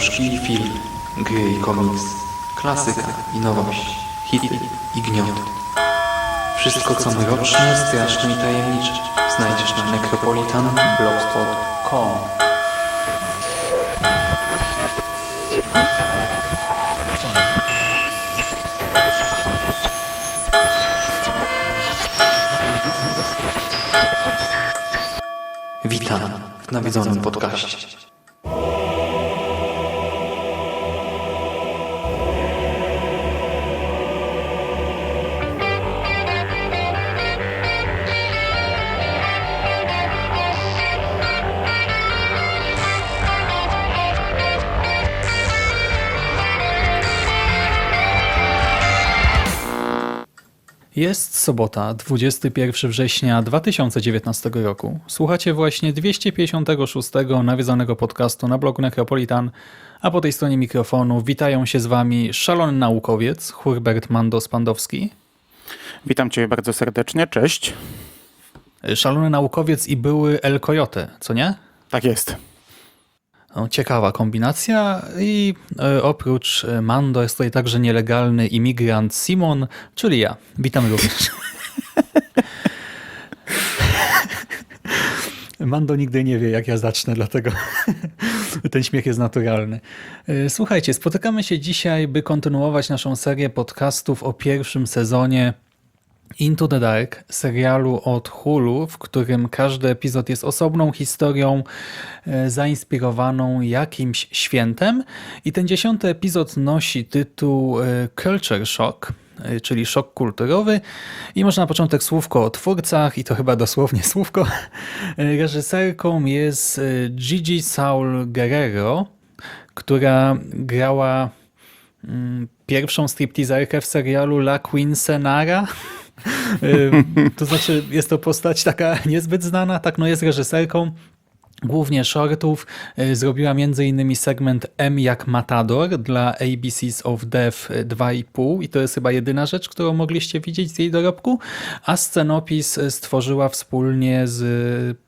Książki i film, gry i komiks, klasyka i nowość, hity i gniot. Wszystko co mroczne, straszne i tajemnicze znajdziesz na necropolitanblogspot.com Witam w nawiedzonym podcaście. Jest sobota, 21 września 2019 roku. Słuchacie właśnie 256 nawiedzonego podcastu na blogu Necropolitan, a po tej stronie mikrofonu witają się z wami szalony naukowiec Hurbert Mando-Spandowski, Witam Cię bardzo serdecznie, cześć. szalony naukowiec i były El Coyote, co nie? Tak jest. Ciekawa kombinacja i e, oprócz e, Mando jest tutaj także nielegalny imigrant Simon, czyli ja. Witamy również. Mando nigdy nie wie, jak ja zacznę, dlatego ten śmiech jest naturalny. E, Słuchajcie, spotykamy się dzisiaj, by kontynuować naszą serię podcastów o pierwszym sezonie Into the Dark, serialu od Hulu, w którym każdy epizod jest osobną historią e, zainspirowaną jakimś świętem. I ten dziesiąty epizod nosi tytuł e, Culture Shock, e, czyli szok kulturowy. I może na początek słówko o twórcach, i to chyba dosłownie słówko. Reżyserką jest Gigi Saul Guerrero, która grała mm, pierwszą stripteaserkę w serialu La Quincenara. To znaczy, jest to postać taka niezbyt znana, tak, no jest reżyserką, głównie shortów. Y, Zrobiła m.in. segment M jak Matador dla ABCs of Death 2,5 i to jest chyba jedyna rzecz, którą mogliście widzieć z jej dorobku, a scenopis stworzyła wspólnie z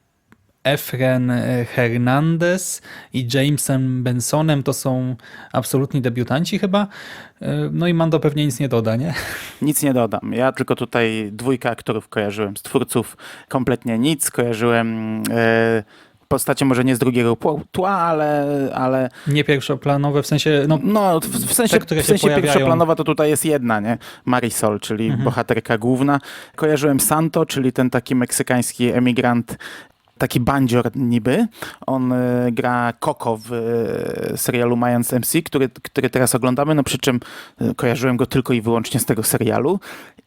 Efren Hernandez i Jamesem Bensonem. To są absolutni debiutanci chyba. Y, No i Mando pewnie nic nie doda, nie? Nic nie dodam. Ja tylko tutaj dwójkę aktorów kojarzyłem z twórców, kompletnie nic. Kojarzyłem e, postacie może nie z drugiego tła, ale, ale Nie pierwszoplanowe, w sensie, no, no, w, w sensie, Te, w sensie pierwszoplanowa to tutaj jest jedna, nie? Marisol, czyli bohaterka główna. Kojarzyłem Santo, czyli ten taki meksykański emigrant taki bandzior niby. On e, gra Coco w e, serialu Mayans MC, który, który teraz oglądamy, no przy czym e, kojarzyłem go tylko i wyłącznie z tego serialu.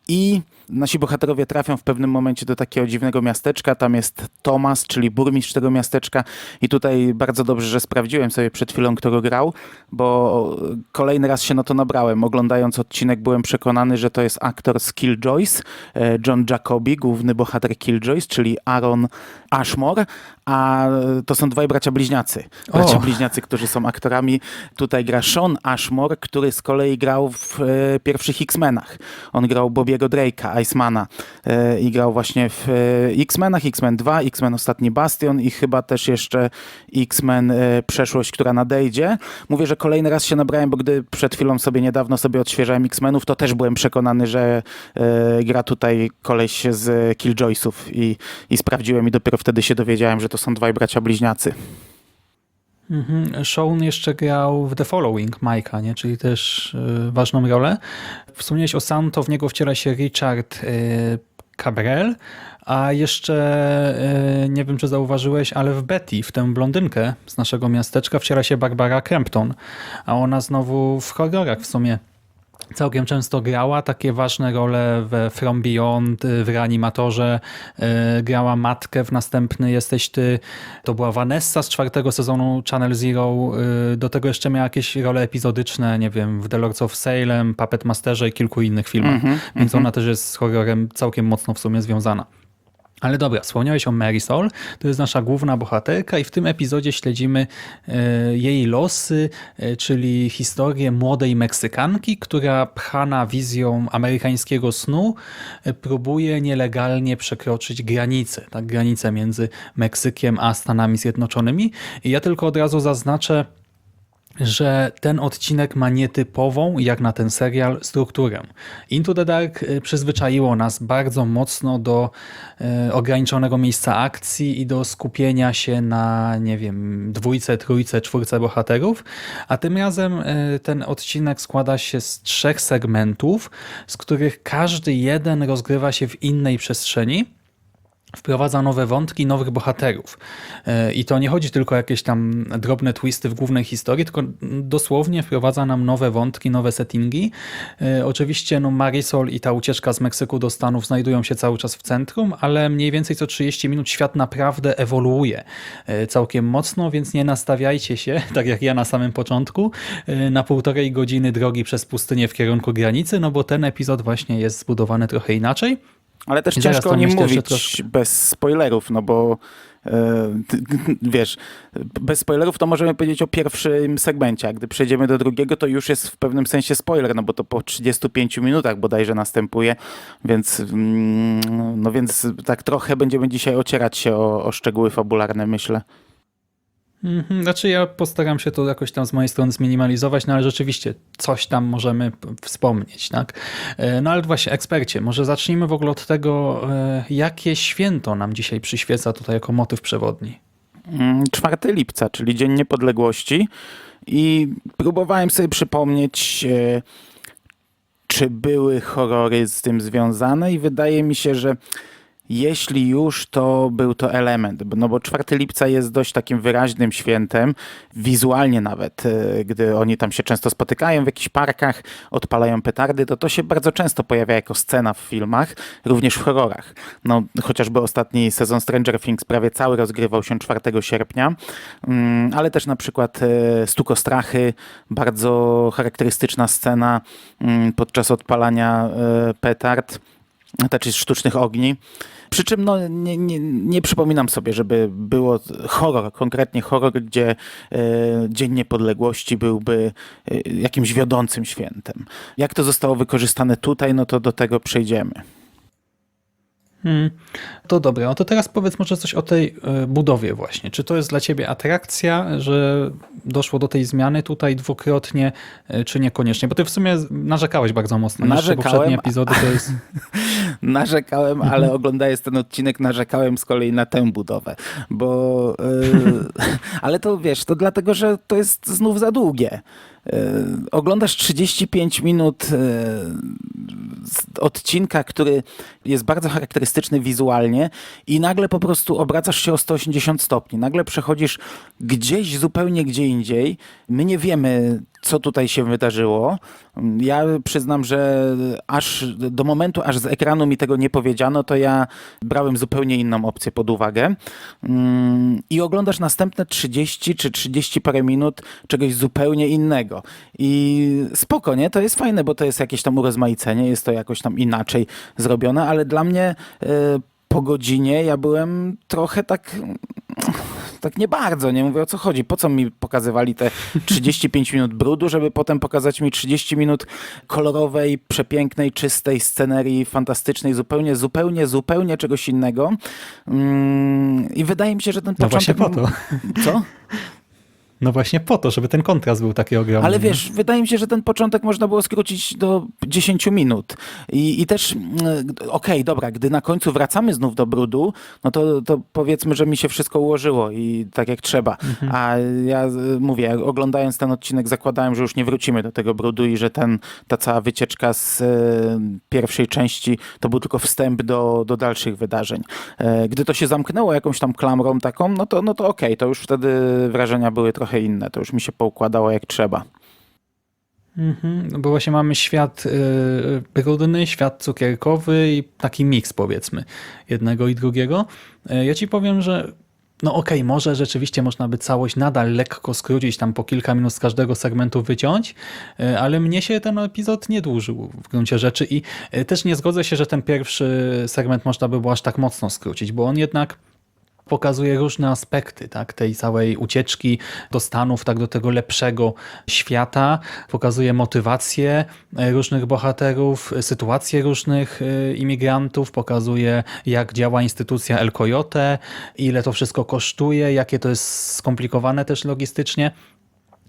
I nasi bohaterowie trafią w pewnym momencie do takiego dziwnego miasteczka. Tam jest Tomas, czyli burmistrz tego miasteczka. I tutaj bardzo dobrze, że sprawdziłem sobie przed chwilą, kto go grał, bo kolejny raz się na to nabrałem. Oglądając odcinek byłem przekonany, że to jest aktor z Killjoys, e, John Jacobi, główny bohater Killjoys, czyli Aaron Ashmore, a to są dwaj bracia bliźniacy. Bracia O. bliźniacy, którzy są aktorami. Tutaj gra Sean Ashmore, który z kolei grał w e, pierwszych X-Menach. On grał Bobiego Drake'a, Icemana e, i grał właśnie w e, X-Menach, X-Men 2, X-Men Ostatni Bastion i chyba też jeszcze X-Men e, Przeszłość, która nadejdzie. Mówię, że kolejny raz się nabrałem, bo gdy przed chwilą sobie niedawno sobie odświeżałem X-Menów, to też byłem przekonany, że e, gra tutaj koleś z Killjoysów i, i sprawdziłem i dopiero wtedy się dowiedziałem, że to są dwaj bracia bliźniacy. Mhm. Sean jeszcze grał w The Following Mike'a, nie? czyli też y, ważną rolę. Wspomniałeś o Santo, w niego wciela się Richard y, Cabrel, a jeszcze y, nie wiem, czy zauważyłeś, ale w Betty, w tę blondynkę z naszego miasteczka wciela się Barbara Crampton, a ona znowu w horrorach w sumie całkiem często grała takie ważne role we From Beyond, y, w Reanimatorze, y, grała matkę w następny Jesteś Ty, to była Vanessa z czwartego sezonu Channel Zero, y, do tego jeszcze miała jakieś role epizodyczne, nie wiem, w The Lords of Salem, Puppet Masterze i kilku innych filmach, Mhm, więc ona też jest z horrorem całkiem mocno w sumie związana. Ale dobra, wspomniałeś o Marisol, to jest nasza główna bohaterka i w tym epizodzie śledzimy e, jej losy, e, czyli historię młodej Meksykanki, która pchana wizją amerykańskiego snu e, próbuje nielegalnie przekroczyć granicę, tak, granicę między Meksykiem a Stanami Zjednoczonymi. I ja tylko od razu zaznaczę, że ten odcinek ma nietypową, jak na ten serial, strukturę. Into the Dark y, przyzwyczaiło nas bardzo mocno do y, ograniczonego miejsca akcji i do skupienia się na, nie wiem, dwójce, trójce, czwórce bohaterów, a tym razem y, ten odcinek składa się z trzech segmentów, z których każdy jeden rozgrywa się w innej przestrzeni, wprowadza nowe wątki, nowych bohaterów. E, I to nie chodzi tylko o jakieś tam drobne twisty w głównej historii, tylko dosłownie wprowadza nam nowe wątki, nowe settingi. E, Oczywiście no Marisol i ta ucieczka z Meksyku do Stanów znajdują się cały czas w centrum, ale mniej więcej co 30 minut świat naprawdę ewoluuje e, całkiem mocno, więc nie nastawiajcie się, tak jak ja na samym początku, na półtorej godziny drogi przez pustynię w kierunku granicy, no bo ten epizod właśnie jest zbudowany trochę inaczej. Ale też I ciężko o nim mówić bez spoilerów, no bo e, wiesz, bez spoilerów to możemy powiedzieć o pierwszym segmencie, a gdy przejdziemy do drugiego, to już jest w pewnym sensie spoiler, no bo to po 35 minutach bodajże następuje, więc mm, no więc tak trochę będziemy dzisiaj ocierać się o, o szczegóły fabularne, myślę. Mhm, Znaczy ja postaram się to jakoś tam z mojej strony zminimalizować, no ale rzeczywiście coś tam możemy wspomnieć, tak? E, No ale właśnie, ekspercie, może zacznijmy w ogóle od tego, e, jakie święto nam dzisiaj przyświeca tutaj jako motyw przewodni. Mm, 4 lipca, czyli Dzień Niepodległości i próbowałem sobie przypomnieć, e, czy były horrory z tym związane i wydaje mi się, że jeśli już, to był to element, no bo 4 lipca jest dość takim wyraźnym świętem, wizualnie nawet, e, gdy oni tam się często spotykają w jakichś parkach, odpalają petardy, to to się bardzo często pojawia jako scena w filmach, również w horrorach. No, chociażby ostatni sezon Stranger Things prawie cały rozgrywał się 4 sierpnia, Mm, ale też na przykład e, Stukostrachy, bardzo charakterystyczna scena mm, podczas odpalania e, petard, znaczy sztucznych ogni. Przy czym no, nie, nie, nie przypominam sobie, żeby było horror, konkretnie horror, gdzie e, Dzień Niepodległości byłby e, jakimś wiodącym świętem. Jak to zostało wykorzystane tutaj, no to do tego przejdziemy. Hmm. To dobra, no to teraz powiedz może coś o tej e, budowie właśnie. Czy to jest dla ciebie atrakcja, że doszło do tej zmiany tutaj dwukrotnie, e, czy niekoniecznie? Bo ty w sumie narzekałeś bardzo mocno. Narzekałem, poprzednie epizody to jest... Narzekałem, ale oglądając ten odcinek, narzekałem z kolei na tę budowę, bo. Yy, ale to wiesz, to dlatego, że to jest znów za długie. Yy, oglądasz 35 minut z odcinka, który jest bardzo charakterystyczny wizualnie, i nagle po prostu obracasz się o 180 stopni. Nagle przechodzisz gdzieś zupełnie gdzie indziej. My nie wiemy, co tutaj się wydarzyło. Ja przyznam, że aż do momentu, aż z ekranu mi tego nie powiedziano, to ja brałem zupełnie inną opcję pod uwagę. Mm, I oglądasz następne 30 czy 30 parę minut czegoś zupełnie innego. I spoko, nie? To jest fajne, bo to jest jakieś tam urozmaicenie, jest to jakoś tam inaczej zrobione, ale dla mnie e, po godzinie ja byłem trochę tak tak nie bardzo, nie mówię o co chodzi. Po co mi pokazywali te 35 minut brudu, żeby potem pokazać mi 30 minut kolorowej, przepięknej, czystej scenerii, fantastycznej, zupełnie, zupełnie, zupełnie czegoś innego. Mm, I wydaje mi się, że ten No właśnie początek... po to. Co? No właśnie po to, żeby ten kontrast był taki ogromny. Ale wiesz, wydaje mi się, że ten początek można było skrócić do 10 minut. I, i też, mm, okej, dobra, gdy na końcu wracamy znów do brudu, no to, to powiedzmy, że mi się wszystko ułożyło i tak jak trzeba. A ja y, mówię, oglądając ten odcinek zakładałem, że już nie wrócimy do tego brudu i że ten, ta cała wycieczka z y, pierwszej części to był tylko wstęp do, do dalszych wydarzeń. E, Gdy to się zamknęło jakąś tam klamrą taką, no to, no to okej, to już wtedy wrażenia były trochę inne, to już mi się poukładało jak trzeba. Mhm, no bo właśnie mamy świat y, brudny, świat cukierkowy i taki miks powiedzmy jednego i drugiego. Y, Ja ci powiem, że no okej, może rzeczywiście można by całość nadal lekko skrócić, tam po kilka minut z każdego segmentu wyciąć, e, ale mnie się ten epizod nie dłużył w gruncie rzeczy i też nie zgodzę się, że ten pierwszy segment można by było aż tak mocno skrócić, bo on jednak pokazuje różne aspekty tak, tej całej ucieczki do Stanów, tak do tego lepszego świata. Pokazuje motywację e, różnych bohaterów, sytuacje różnych e, imigrantów, pokazuje jak działa instytucja El Coyote, ile to wszystko kosztuje, jakie to jest skomplikowane też logistycznie.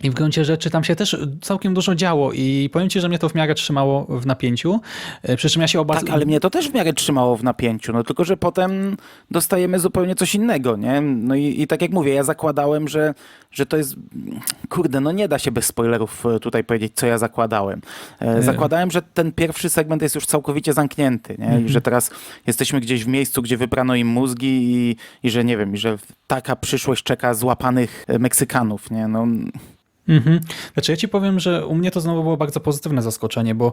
I w gruncie rzeczy tam się też całkiem dużo działo i powiem Ci, że mnie to w miarę trzymało w napięciu. E, Przy czym ja się obawiam... Tak, ale mnie to też w miarę trzymało w napięciu, no tylko, że potem dostajemy zupełnie coś innego, nie? No i, i tak jak mówię, ja zakładałem, że, że to jest, kurde, no nie da się bez spoilerów e, tutaj powiedzieć, co ja zakładałem. E, zakładałem, że ten pierwszy segment jest już całkowicie zamknięty, nie? I że teraz jesteśmy gdzieś w miejscu, gdzie wybrano im mózgi i, i że nie wiem, i że taka przyszłość czeka złapanych Meksykanów, nie? No, Mhm. Znaczy ja ci powiem, że u mnie to znowu było bardzo pozytywne zaskoczenie, bo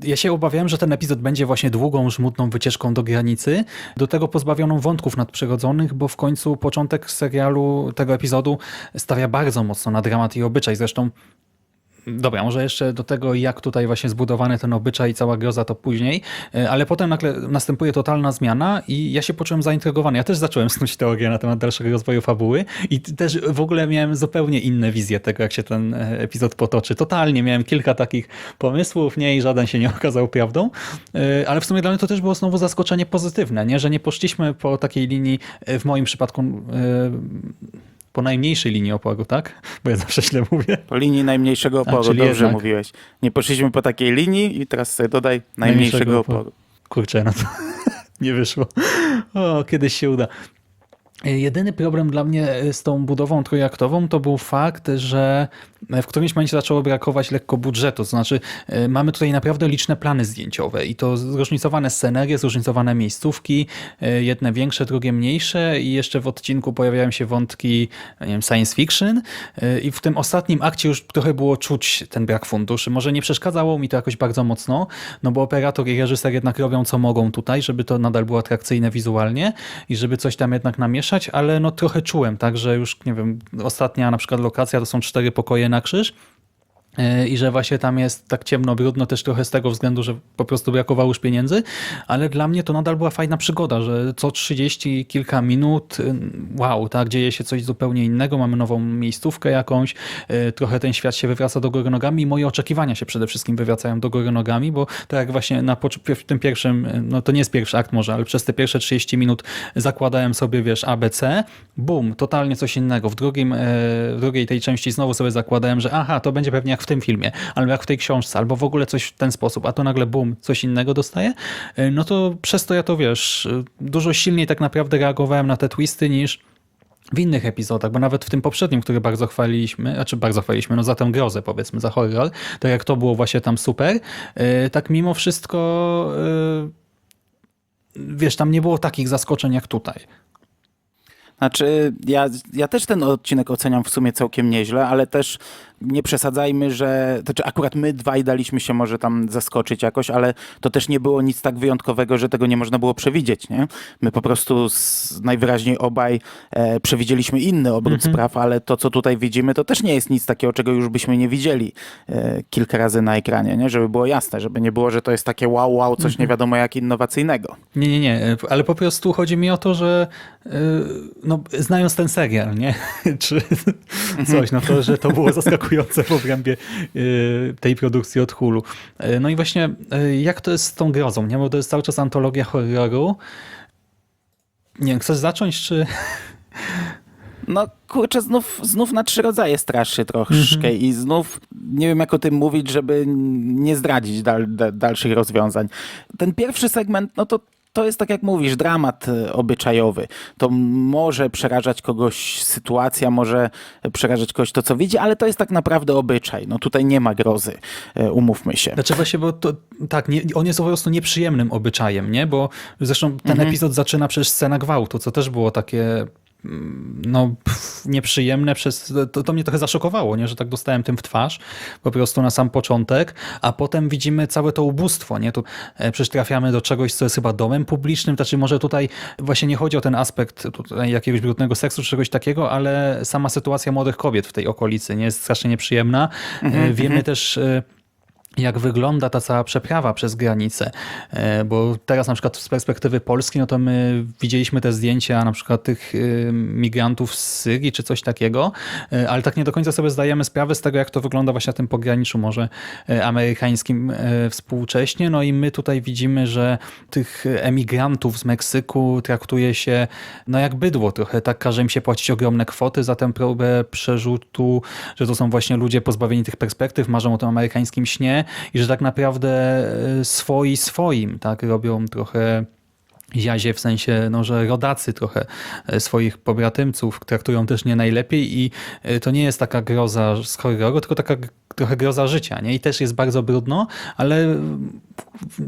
ja się obawiałem, że ten epizod będzie właśnie długą, żmudną wycieczką do granicy, do tego pozbawioną wątków nadprzyrodzonych, bo w końcu początek serialu, tego epizodu stawia bardzo mocno na dramat i obyczaj. Zresztą Dobra, może jeszcze do tego, jak tutaj właśnie zbudowany ten obyczaj i cała groza to później, e, ale potem nagle następuje totalna zmiana i ja się poczułem zaintrygowany. Ja też zacząłem snuć teorię na temat dalszego rozwoju fabuły i też w ogóle miałem zupełnie inne wizje tego, jak się ten e, epizod potoczy. Totalnie miałem kilka takich pomysłów, nie i żaden się nie okazał prawdą, E, ale w sumie dla mnie to też było znowu zaskoczenie pozytywne, nie? że nie poszliśmy po takiej linii, w moim przypadku po najmniejszej linii oporu, tak? Bo ja zawsze źle mówię. po linii najmniejszego oporu, czyli dobrze jednak. mówiłeś. Nie poszliśmy po takiej linii i teraz sobie dodaj najmniejszego oporu. Kurczę, no to nie wyszło. O, kiedyś się uda. Jedyny problem dla mnie z tą budową trójaktową to był fakt, że w którymś momencie zaczęło brakować lekko budżetu. To znaczy e, mamy tutaj naprawdę liczne plany zdjęciowe i to zróżnicowane scenerie, zróżnicowane miejscówki, e, jedne większe, drugie mniejsze i jeszcze w odcinku pojawiają się wątki wiem, science fiction e, i w tym ostatnim akcie już trochę było czuć ten brak funduszy. Może nie przeszkadzało mi to jakoś bardzo mocno, no bo operator i reżyser jednak robią co mogą tutaj, żeby to nadal było atrakcyjne wizualnie i żeby coś tam jednak namieszać, ale no trochę czułem, tak, że już nie wiem, ostatnia na przykład lokacja to są cztery pokoje na krzyż Yy, i że właśnie tam jest tak ciemno, brudno też trochę z tego względu, że po prostu brakowało już pieniędzy, ale dla mnie to nadal była fajna przygoda, że co 30 kilka minut, yy, wow, tak, dzieje się coś zupełnie innego, mamy nową miejscówkę jakąś, yy, trochę ten świat się wywraca do góry nogami i moje oczekiwania się przede wszystkim wywracają do góry nogami, bo tak jak właśnie na w tym pierwszym, no to nie jest pierwszy akt może, ale przez te pierwsze 30 minut zakładałem sobie, wiesz, ABC, bum, totalnie coś innego. W, drugim, e, w drugiej tej części znowu sobie zakładałem, że aha, to będzie pewnie jak w tym filmie, albo jak w tej książce, albo w ogóle coś w ten sposób, a to nagle bum, coś innego dostaję, e, no to przez to ja to, wiesz, e, dużo silniej tak naprawdę reagowałem na te twisty niż w innych epizodach, bo nawet w tym poprzednim, który bardzo chwaliliśmy, znaczy bardzo chwaliliśmy, no za tę grozę powiedzmy, za horror, to jak to było właśnie tam super, e, tak mimo wszystko wiesz, tam nie było takich zaskoczeń jak tutaj. Znaczy, ja, ja też ten odcinek oceniam w sumie całkiem nieźle, ale też nie przesadzajmy, że. Znaczy, akurat my dwaj daliśmy się może tam zaskoczyć jakoś, ale to też nie było nic tak wyjątkowego, że tego nie można było przewidzieć, nie? My po prostu z, najwyraźniej obaj e, przewidzieliśmy inny obrót spraw, ale to, co tutaj widzimy, to też nie jest nic takiego, czego już byśmy nie widzieli e, kilka razy na ekranie, nie? Żeby było jasne, żeby nie było, że to jest takie wow, wow, coś nie wiadomo jak innowacyjnego. Nie, nie, nie, ale po prostu chodzi mi o to, że yy, no, znając ten serial, nie? Czy coś, no to, że to było zaskakujące w obrębie yy, tej produkcji od Hulu. Yy, No i właśnie, yy, jak to jest z tą grozą, nie? Bo to jest cały czas antologia horroru. Nie wiem, chcesz zacząć, czy... No kurczę, znów, znów na trzy rodzaje straszy troszkę i znów nie wiem jak o tym mówić, żeby nie zdradzić dal, da, dalszych rozwiązań. Ten pierwszy segment, no to to jest tak jak mówisz, dramat e, obyczajowy. To może przerażać kogoś sytuacja, może przerażać kogoś to, co widzi, ale to jest tak naprawdę obyczaj. No tutaj nie ma grozy, e, umówmy się. Znaczy właśnie, bo to tak, nie, on jest po prostu nieprzyjemnym obyczajem, nie? Bo zresztą ten epizod zaczyna przecież scena gwałtu, co też było takie no, pff, nieprzyjemne przez, to, to mnie trochę zaszokowało, nie, że tak dostałem tym w twarz, po prostu na sam początek, a potem widzimy całe to ubóstwo, nie, tu e, przecież trafiamy do czegoś, co jest chyba domem publicznym, znaczy może tutaj właśnie nie chodzi o ten aspekt jakiegoś brudnego seksu czy czegoś takiego, ale sama sytuacja młodych kobiet w tej okolicy nie jest strasznie nieprzyjemna. E, Wiemy też e, jak wygląda ta cała przeprawa przez granicę. E, Bo teraz na przykład z perspektywy Polski, no to my widzieliśmy te zdjęcia na przykład tych e, migrantów z Syrii czy coś takiego, e, ale tak nie do końca sobie zdajemy sprawę z tego, jak to wygląda właśnie na tym pograniczu może amerykańskim współcześnie. No i my tutaj widzimy, że tych emigrantów z Meksyku traktuje się no jak bydło trochę, tak każe im się płacić ogromne kwoty za tę próbę przerzutu, że to są właśnie ludzie pozbawieni tych perspektyw, marzą o tym amerykańskim śnie i że tak naprawdę e, swoi swoim, tak, robią trochę jazie w sensie, no, że rodacy trochę e, swoich pobratymców traktują też nie najlepiej i e, to nie jest taka groza z horroru, tylko taka trochę groza życia, nie? I też jest bardzo brudno, ale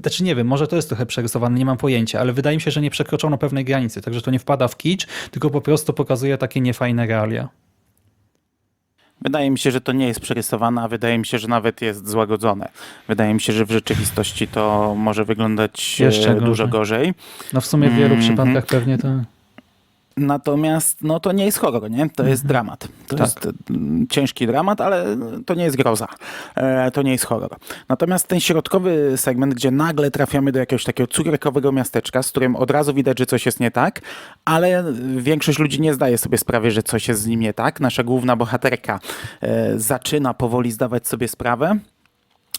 znaczy nie wiem, może to jest trochę przerysowane, nie mam pojęcia, ale wydaje mi się, że nie przekroczono pewnej granicy, także to nie wpada w kicz, tylko po prostu pokazuje takie niefajne realia. Wydaje mi się, że to nie jest przerysowane, a wydaje mi się, że nawet jest złagodzone. Wydaje mi się, że w rzeczywistości to może wyglądać Jeszcze e, gorzej. dużo gorzej. No w sumie w wielu Mhm. przypadkach pewnie to... Natomiast no, to nie jest horror, nie? To jest dramat. To Tak. jest mm, ciężki dramat, ale to nie jest groza. E, to nie jest horror. Natomiast ten środkowy segment, gdzie nagle trafiamy do jakiegoś takiego cukierkowego miasteczka, z którym od razu widać, że coś jest nie tak, ale większość ludzi nie zdaje sobie sprawy, że coś jest z nim nie tak. Nasza główna bohaterka e, zaczyna powoli zdawać sobie sprawę.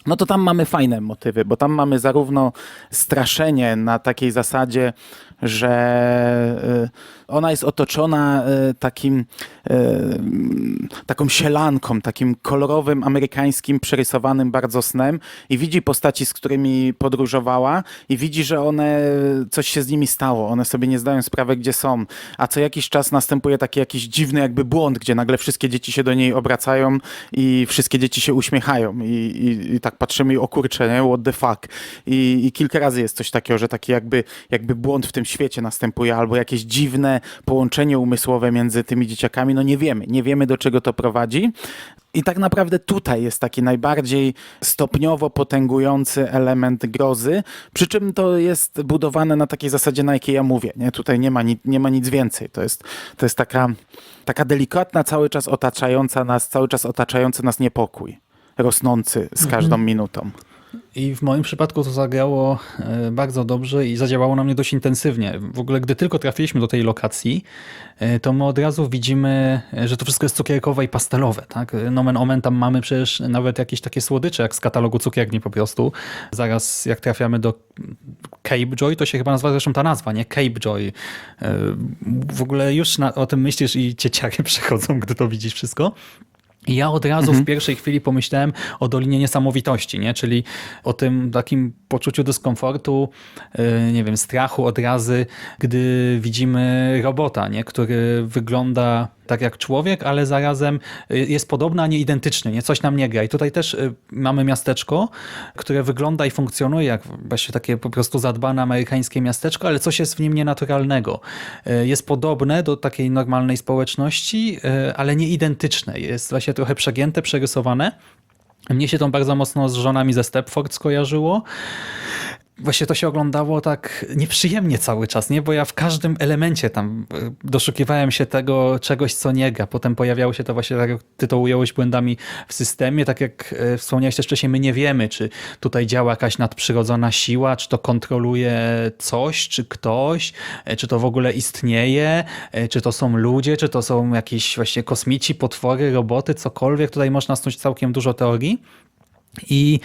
No to tam mamy fajne motywy, bo tam mamy zarówno straszenie na takiej zasadzie, że y, ona jest otoczona y, takim, y, taką sielanką, takim kolorowym, amerykańskim, przerysowanym bardzo snem i widzi postaci, z którymi podróżowała i widzi, że one, coś się z nimi stało, one sobie nie zdają sprawy, gdzie są, a co jakiś czas następuje taki jakiś dziwny jakby błąd, gdzie nagle wszystkie dzieci się do niej obracają i wszystkie dzieci się uśmiechają i, i, i tak patrzymy i o kurczę, nie? what the fuck. I, I kilka razy jest coś takiego, że taki jakby, jakby błąd w tym świecie następuje albo jakieś dziwne połączenie umysłowe między tymi dzieciakami, no nie wiemy, nie wiemy do czego to prowadzi. I tak naprawdę tutaj jest taki najbardziej stopniowo potęgujący element grozy, przy czym to jest budowane na takiej zasadzie, na jakiej ja mówię. Nie? Tutaj nie ma, ni- nie ma nic więcej. To jest, to jest taka, taka delikatna, cały czas otaczająca nas, cały czas otaczający nas niepokój, rosnący z każdą minutą. I w moim przypadku to zagrało e, bardzo dobrze i zadziałało na mnie dość intensywnie. W ogóle, gdy tylko trafiliśmy do tej lokacji, e, to my od razu widzimy, e, że to wszystko jest cukierkowe i pastelowe. Tak? Nomen omen, tam mamy przecież nawet jakieś takie słodycze, jak z katalogu cukierni po prostu. Zaraz jak trafiamy do Cape Joy, to się chyba nazywa zresztą ta nazwa, nie? Cape Joy. W ogóle już na, o tym myślisz i cieciary przechodzą, gdy to widzisz wszystko. I ja od razu w pierwszej chwili pomyślałem o Dolinie Niesamowitości, nie? czyli o tym takim poczuciu dyskomfortu, yy, nie wiem, strachu, odrazy, gdy widzimy robota, nie? który wygląda tak jak człowiek, ale zarazem y, jest podobny, a nie identyczny, nie? coś nam nie gra. I tutaj też y, mamy miasteczko, które wygląda i funkcjonuje jak właśnie takie po prostu zadbane amerykańskie miasteczko, ale coś jest w nim nienaturalnego. Y, Jest podobne do takiej normalnej społeczności, ale nie identyczne. Jest właśnie trochę przegięte, przerysowane. Mnie się to bardzo mocno z żonami ze Stepford skojarzyło. Właśnie to się oglądało tak nieprzyjemnie cały czas, nie? Bo ja w każdym elemencie tam y, doszukiwałem się tego czegoś, co nie gra. Potem pojawiało się to właśnie, tak jak ty to ująłeś, błędami w systemie. Tak jak y, wspomniałeś też wcześniej, my nie wiemy, czy tutaj działa jakaś nadprzyrodzona siła, czy to kontroluje coś, czy ktoś, y, czy to w ogóle istnieje, czy to są ludzie, czy to są jakieś właśnie kosmici, potwory, roboty, cokolwiek. Tutaj można snuć całkiem dużo teorii. I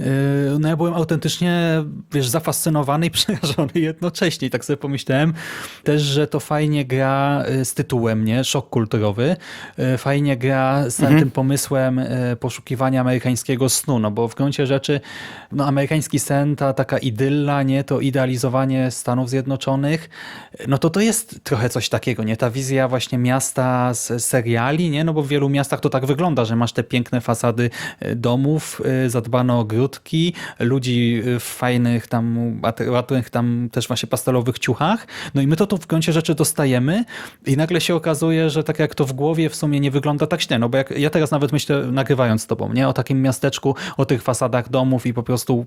yy, no ja byłem autentycznie, wiesz, zafascynowany i przerażony jednocześnie. I tak sobie pomyślałem też, że to fajnie gra y, z tytułem, nie? Szok kulturowy. Y, Fajnie gra z całym tym pomysłem poszukiwania amerykańskiego snu, no bo w gruncie rzeczy no, amerykański sen, ta taka idylla, nie? To idealizowanie Stanów Zjednoczonych, no to to jest trochę coś takiego, nie? Ta wizja właśnie miasta z seriali, nie? No bo w wielu miastach to tak wygląda, że masz te piękne fasady domów, zadbano o ogródki, ludzi y, w fajnych tam, ładnych tam też właśnie pastelowych ciuchach. No i my to tu w gruncie rzeczy dostajemy i nagle się okazuje, że tak jak to w głowie w sumie nie wygląda tak źle. No bo jak ja teraz nawet myślę, nagrywając z tobą, nie? O takim miasteczku, o tych fasadach domów i po prostu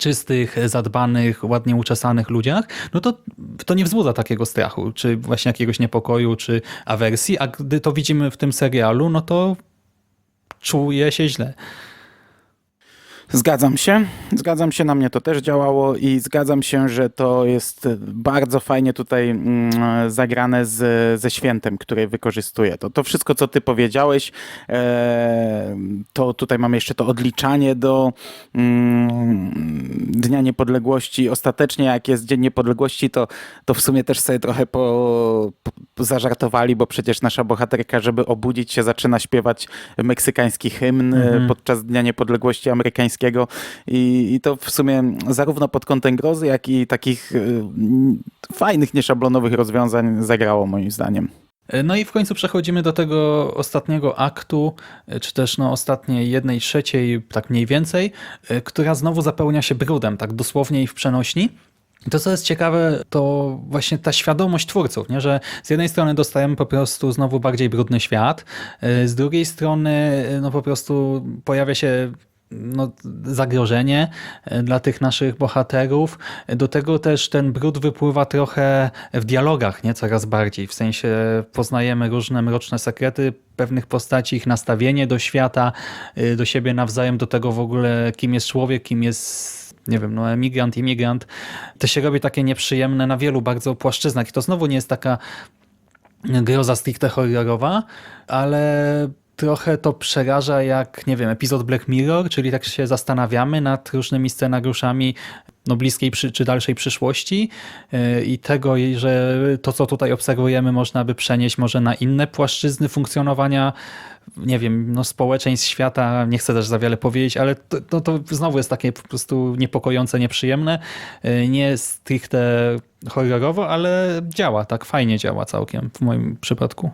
czystych, zadbanych, ładnie uczesanych ludziach, no to to nie wzbudza takiego strachu, czy właśnie jakiegoś niepokoju, czy awersji, a gdy to widzimy w tym serialu, no to czuje się źle. Zgadzam się. Zgadzam się, na mnie to też działało i zgadzam się, że to jest bardzo fajnie tutaj mm, zagrane z, ze świętem, które wykorzystuje. To, to wszystko, co ty powiedziałeś, e, to tutaj mamy jeszcze to odliczanie do mm, Dnia Niepodległości. Ostatecznie, jak jest Dzień Niepodległości, to, to w sumie też sobie trochę po, po, zażartowali, bo przecież nasza bohaterka, żeby obudzić się, zaczyna śpiewać meksykański hymn Mhm. podczas Dnia Niepodległości Amerykańskiego i, i to w sumie zarówno pod kątem grozy, jak i takich y, fajnych, nieszablonowych rozwiązań zagrało moim zdaniem. No i w końcu przechodzimy do tego ostatniego aktu, czy też no ostatniej jednej trzeciej, tak mniej więcej, y, która znowu zapełnia się brudem, tak dosłownie i w przenośni. To, co jest ciekawe, to właśnie ta świadomość twórców, nie? że z jednej strony dostajemy po prostu znowu bardziej brudny świat, y, z drugiej strony no po prostu pojawia się no, zagrożenie e, dla tych naszych bohaterów. Do tego też ten brud wypływa trochę w dialogach, nie? Coraz bardziej. W sensie poznajemy różne mroczne sekrety pewnych postaci, ich nastawienie do świata, y, do siebie nawzajem, do tego w ogóle, kim jest człowiek, kim jest nie wiem, no emigrant, imigrant. To się robi takie nieprzyjemne na wielu bardzo płaszczyznach. I to znowu nie jest taka groza stricte horrorowa, ale trochę to przeraża jak, nie wiem, epizod Black Mirror, czyli tak się zastanawiamy nad różnymi scenariuszami no, bliskiej przy, czy dalszej przyszłości yy, i tego, że to, co tutaj obserwujemy, można by przenieść może na inne płaszczyzny funkcjonowania, nie wiem, no, społeczeństw świata, nie chcę też za wiele powiedzieć, ale to, to, to znowu jest takie po prostu niepokojące, nieprzyjemne, yy, nie stricte horrorowo, ale działa, tak fajnie działa całkiem w moim przypadku.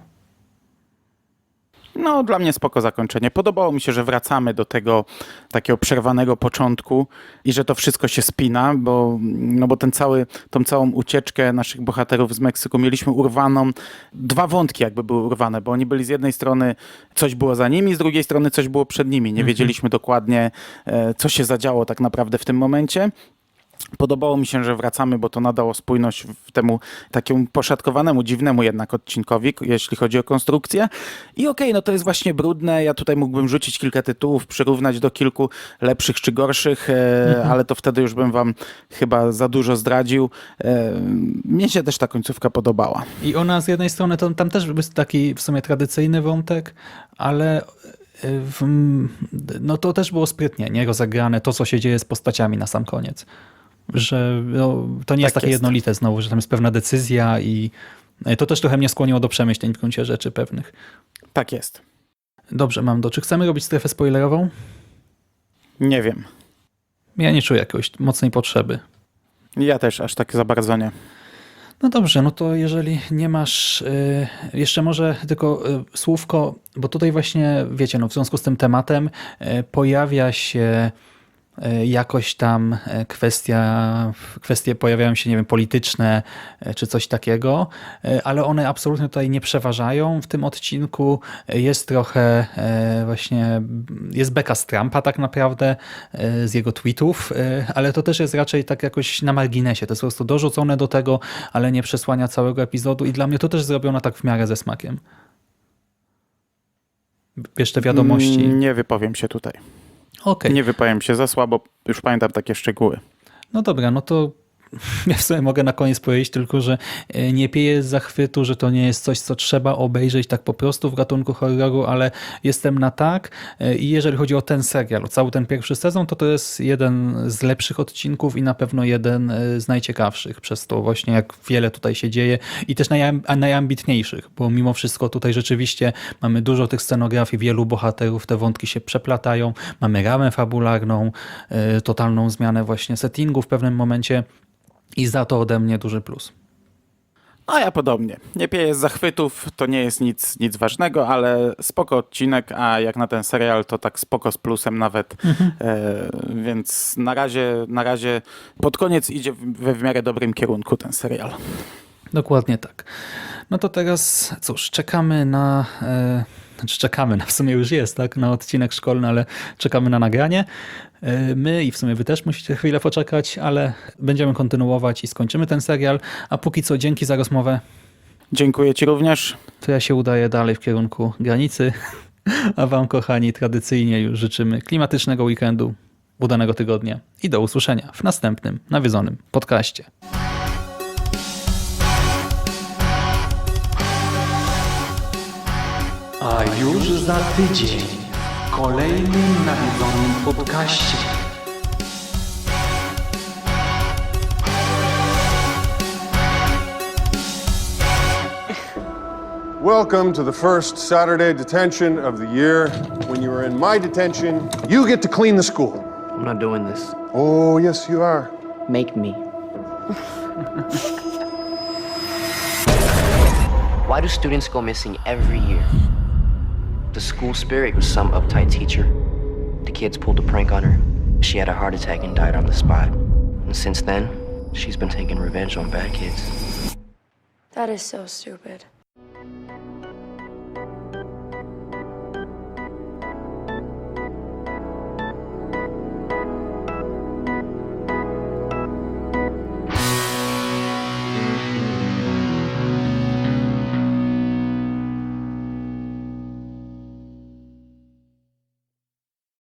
No, dla mnie spoko zakończenie. Podobało mi się, że wracamy do tego takiego przerwanego początku i że to wszystko się spina, bo, no bo ten cały, tą całą ucieczkę naszych bohaterów z Meksyku mieliśmy urwaną. Dwa wątki jakby były urwane, bo oni byli z jednej strony coś było za nimi, z drugiej strony coś było przed nimi. Nie wiedzieliśmy dokładnie, e, co się zadziało tak naprawdę w tym momencie. Podobało mi się, że wracamy, bo to nadało spójność w temu takiemu poszatkowanemu, dziwnemu jednak odcinkowi, jeśli chodzi o konstrukcję. I okej, no to jest właśnie brudne. Ja tutaj mógłbym rzucić kilka tytułów, przyrównać do kilku lepszych czy gorszych, e, ale to wtedy już bym wam chyba za dużo zdradził. E, mnie się też ta końcówka podobała. I ona z jednej strony, to tam też jest taki w sumie tradycyjny wątek, ale y, w, no to też było sprytnie, nie? Rozegrane to, co się dzieje z postaciami na sam koniec. Że no, to nie jest Tak takie jest. jednolite znowu, że tam jest pewna decyzja i y, to też trochę mnie skłoniło do przemyśleń w gruncie rzeczy pewnych. Tak jest. Dobrze, mam do. Czy chcemy robić strefę spoilerową? Nie wiem. Ja nie czuję jakiejś mocnej potrzeby. Ja też aż tak za bardzo nie. No dobrze, no to jeżeli nie masz, y, jeszcze może tylko y, słówko, bo tutaj właśnie, wiecie, no w związku z tym tematem pojawia się jakoś tam y, kwestia, kwestie pojawiają się, nie wiem, polityczne y, czy coś takiego, ale one absolutnie tutaj nie przeważają w tym odcinku. Jest trochę właśnie, jest beka z Trumpa tak naprawdę, z jego tweetów, ale to też jest raczej tak jakoś na marginesie. To jest po prostu dorzucone do tego, ale nie przesłania całego epizodu i dla mnie to też zrobione tak w miarę ze smakiem. Wiesz te wiadomości. Mm, Nie wypowiem się tutaj. Okej. Nie wypowiem się za słabo. Już pamiętam takie szczegóły. No dobra, no to ja w sumie mogę na koniec powiedzieć tylko, że e, nie pieję z zachwytu, że to nie jest coś, co trzeba obejrzeć tak po prostu w gatunku horroru, ale jestem na tak. E, i jeżeli chodzi o ten serial, o cały ten pierwszy sezon, to to jest jeden z lepszych odcinków i na pewno jeden e, z najciekawszych przez to właśnie jak wiele tutaj się dzieje i też najambitniejszych, bo mimo wszystko tutaj rzeczywiście mamy dużo tych scenografii, wielu bohaterów, te wątki się przeplatają, mamy ramę fabularną, totalną zmianę właśnie settingu w pewnym momencie i za to ode mnie duży plus. A ja podobnie. Nie pieję z zachwytów, to nie jest nic, nic ważnego, ale spoko odcinek, a jak na ten serial, to tak spoko z plusem nawet. E, więc na razie, na razie pod koniec idzie we w miarę dobrym kierunku ten serial. Dokładnie tak. No to teraz, cóż, czekamy na. E, znaczy czekamy, na w sumie już jest, tak, na odcinek szkolny, ale czekamy na nagranie. E, my i w sumie wy też musicie chwilę poczekać, ale będziemy kontynuować i skończymy ten serial. A póki co, dzięki za rozmowę. Dziękuję Ci również. To ja się udaję dalej w kierunku granicy. A Wam, kochani, tradycyjnie już życzymy klimatycznego weekendu, udanego tygodnia i do usłyszenia w następnym nawiedzonym podcaście. A już za tydzień kolejnym nawiedzonym podcaście. Welcome to the first Saturday detention of the year. When you are in my detention, you get to clean the school. I'm not doing this. Oh, yes, you are. Make me. Why do students go missing every year? The school spirit was some uptight teacher. The kids pulled a prank on her. She had a heart attack and died on the spot. And since then, she's been taking revenge on bad kids. That is so stupid.